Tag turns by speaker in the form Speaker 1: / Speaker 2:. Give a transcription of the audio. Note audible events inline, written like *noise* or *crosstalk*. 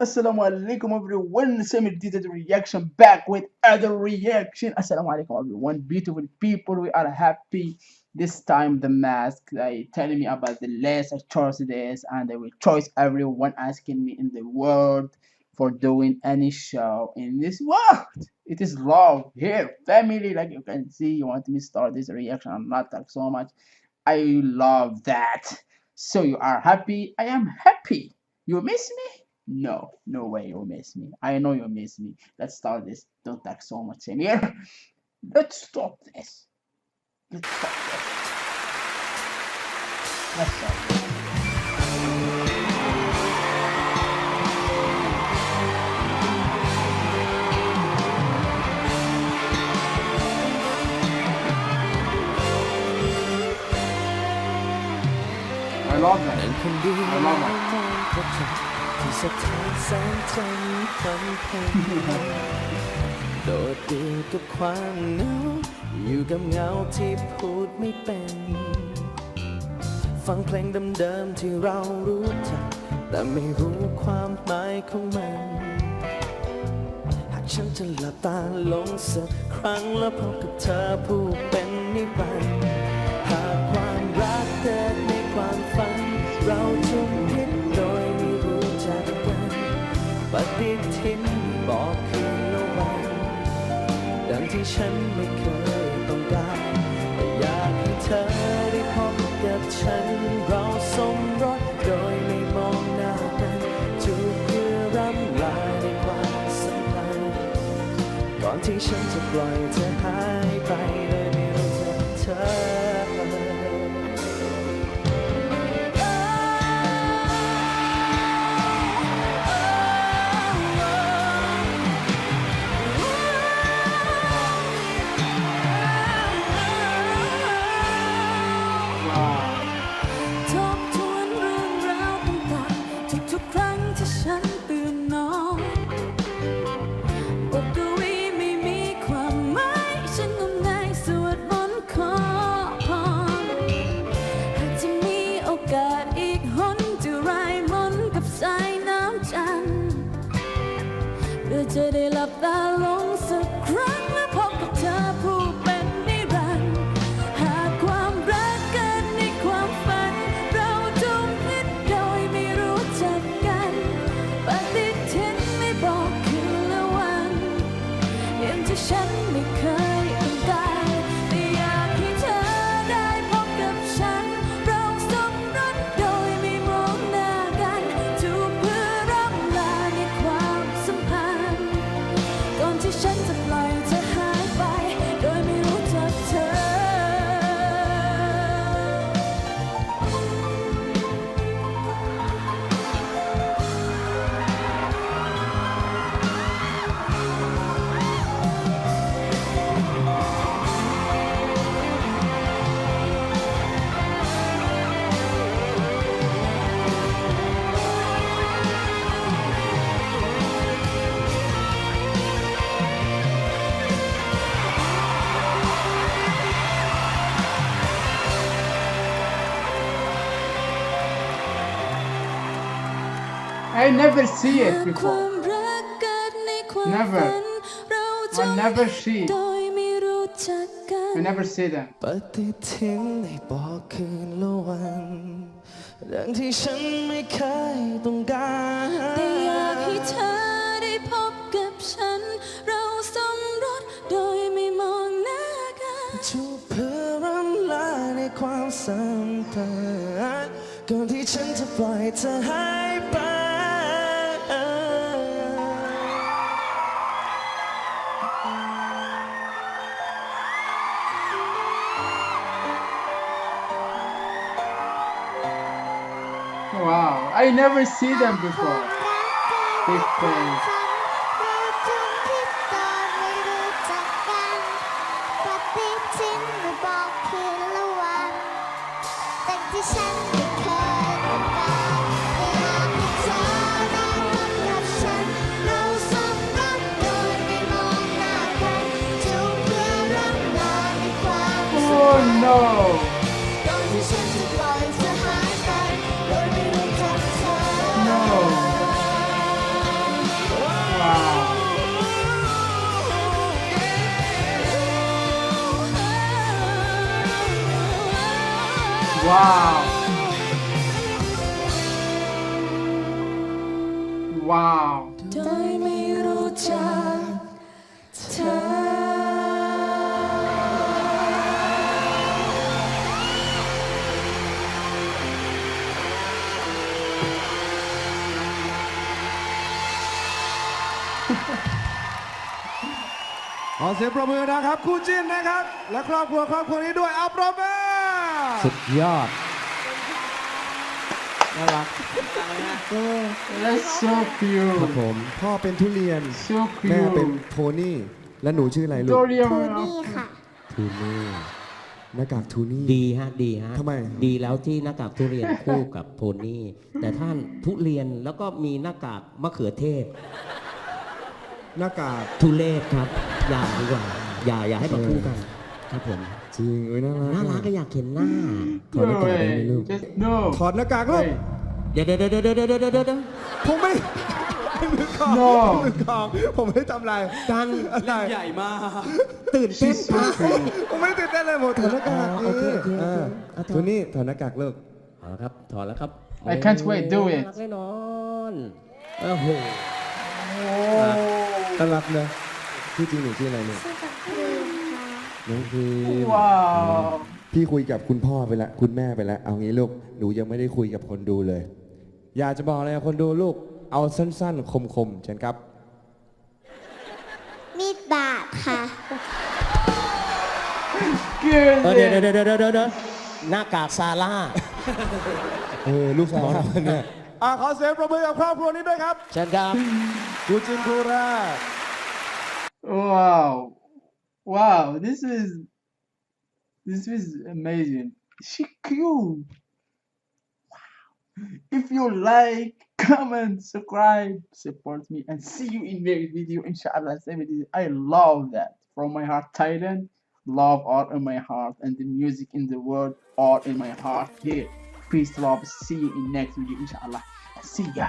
Speaker 1: Assalamu alaikum everyone. Samir did the reaction back with other reaction. Assalamu alaikum everyone. Beautiful people we are happy. This time the mask they telling me about the list I chose this and I will choose everyone asking me in the world for doing any show in this world. It is love here. Family like you can see you want me start this reaction. I'm not talk so much I love that so you are happy I am happy you miss me no, no way you miss me. I know you miss me. Let's start this. Don't talk so much in here. Let's stop this. Let's stop this. Let's stop this. I love
Speaker 2: นั่น
Speaker 1: that.
Speaker 2: คนเดียว
Speaker 1: I love
Speaker 2: มอง
Speaker 1: that.
Speaker 2: พบเธอที่สะท้อนแสงจันทร์ควันเพลงโดดเดี่ยวกับความเหงาอยู่กับเงาที่พูดไม่เป็น ฟังเพลงเดิมๆที่เรารู้จัก แต่ไม่รู้ความหมายของมัน หากฉันจะหลับตาลงสักครั้งแล้วพบกับเธอผู้เป็นนิรันดร์หากความรัก ที่ฉันไม่เคยต้องการแต่อยากให้เธอได้พบกับฉัน เราสมรสโดยไม่มองหน้ากันจูบเพื่อร่ำลาในความสัมพันธ์ก่อนที่ฉันจะปล่อยเธอหายไปโดยไม่รู้จักเธอ
Speaker 3: เพื่อจะได้หลับตาลง
Speaker 1: I never see it
Speaker 3: ค
Speaker 1: before.
Speaker 3: วามรักเกิดในความ
Speaker 1: Never.
Speaker 3: ฝัน เราจ
Speaker 1: I
Speaker 3: ม
Speaker 1: never see.
Speaker 3: โดยไม่รู้จักกัน
Speaker 1: I never see them.
Speaker 2: ปฏิทินได้บอกคืนละวันดังที่ฉันไม่เคยต้องการ
Speaker 3: แต่อยากให้เธอได้พบกับฉัน เราสมรสโดยไม่มองหน้ากัน
Speaker 2: จูบเพื่อรำลาในความสัมพันธ์ก่อนที่ฉันจะปล่อยเธอหายไป
Speaker 1: Wow, I never see them before. This place.
Speaker 4: ที่ฉั
Speaker 1: Wow. Wow.
Speaker 3: ได้ไม่รู้จักเธอ
Speaker 5: ขอเสียงประมือนะครับ คู่จิ้นนะครับ และครอบครัวครอบครัวนี้ด้วยเอัปรบมือ
Speaker 2: สุดยอด
Speaker 5: น่ารัก
Speaker 1: That's so
Speaker 5: ครับ
Speaker 1: cute.
Speaker 5: ผม พ่อเป็นทุเรียน
Speaker 1: So
Speaker 5: แม่เป็น
Speaker 1: cute.
Speaker 5: โพนี่ และหนูชื่ออะไรลูก
Speaker 1: Dorian.
Speaker 4: นี่ค่ะ
Speaker 5: ทูนี่หน้ากากทูนี่
Speaker 6: ดีฮะดีฮะ
Speaker 5: ทำไม
Speaker 6: ดีแล้วที่หน้ากากทุเรียนคู่กับโพนี่ แต่ท่านทุเรียนแล้วก็มีหน้ากากมะเขือเทศ
Speaker 5: หน้ากาก
Speaker 6: ทุเลศครับ อย่าดีกว่า อย่าอย่าให้มาคู่กัน ครับผม
Speaker 5: จริงเอ้ยน่ารัก
Speaker 6: น่ารักก็อยากเห็นหน้า
Speaker 5: ถอดหน้า
Speaker 1: No
Speaker 5: กากได้ไหม
Speaker 1: way.
Speaker 5: ลูก
Speaker 1: Just no.
Speaker 5: ถอดหน้ากากลูก
Speaker 1: Wait.
Speaker 6: เดี๋ยวเดี๋ยวเดี๋ยวเดี๋ยวเดี๋ยวเดี๋ยวเดี๋ยว
Speaker 5: ผมไม่มือคอง
Speaker 1: No
Speaker 5: มือคอง ผมไม่ได้ทำอะไร
Speaker 6: กัน
Speaker 5: อะไร
Speaker 6: ตื่นเต้น
Speaker 1: She's so pretty.
Speaker 5: ผมไม่ได้ตื่นเต้นเลยผมถอดหน้ากาก
Speaker 6: อ๋อโอเคโอเคโอเคาเอาถอด
Speaker 5: ทูนี่ถอดหน้ากากลูก
Speaker 6: เอาละครับ ถอดแล้วครับ
Speaker 1: I can't wait, do it
Speaker 6: น่ารักแน่นอนโอ้โห
Speaker 5: น่ารักนะพี่จริงหนูชื่ออะไรเนี่ย
Speaker 4: ชื่อกับครีมค่ะ
Speaker 5: น้องพีม
Speaker 1: Wow.
Speaker 5: พี่คุยกับคุณพ่อไปแล้วคุณแม่ไปแล้วเอางี้ลูกหนูยังไม่ได้คุยกับคนดูเลย อยากจะบอกอะไรกับคนดูลูกเอาสั้นๆ คมๆเช่นครับ
Speaker 4: มีดบาดค่ะ
Speaker 1: Good.
Speaker 6: เออเดี๋ยวเดี๋ยวเดี๋ยวเดี๋ยวเดี๋ยวหน้ากากซาร่า
Speaker 5: เออลูกสาวเราเนี่ยอะขอเสียงประมือกับครอบครัวนี้ด้วยครับ
Speaker 6: เชิญครับ
Speaker 5: กูจินคูรา
Speaker 1: Wow. Wow. This is this is amazing. She cute. Wow. If you like, *laughs* comment, subscribe, support me, and see you in next video. Inshallah. I love that. From my heart, Thailand. Love all in my heart, and the music in the world all in my heart. Here. Peace, love. See you in next video. Inshallah. See ya.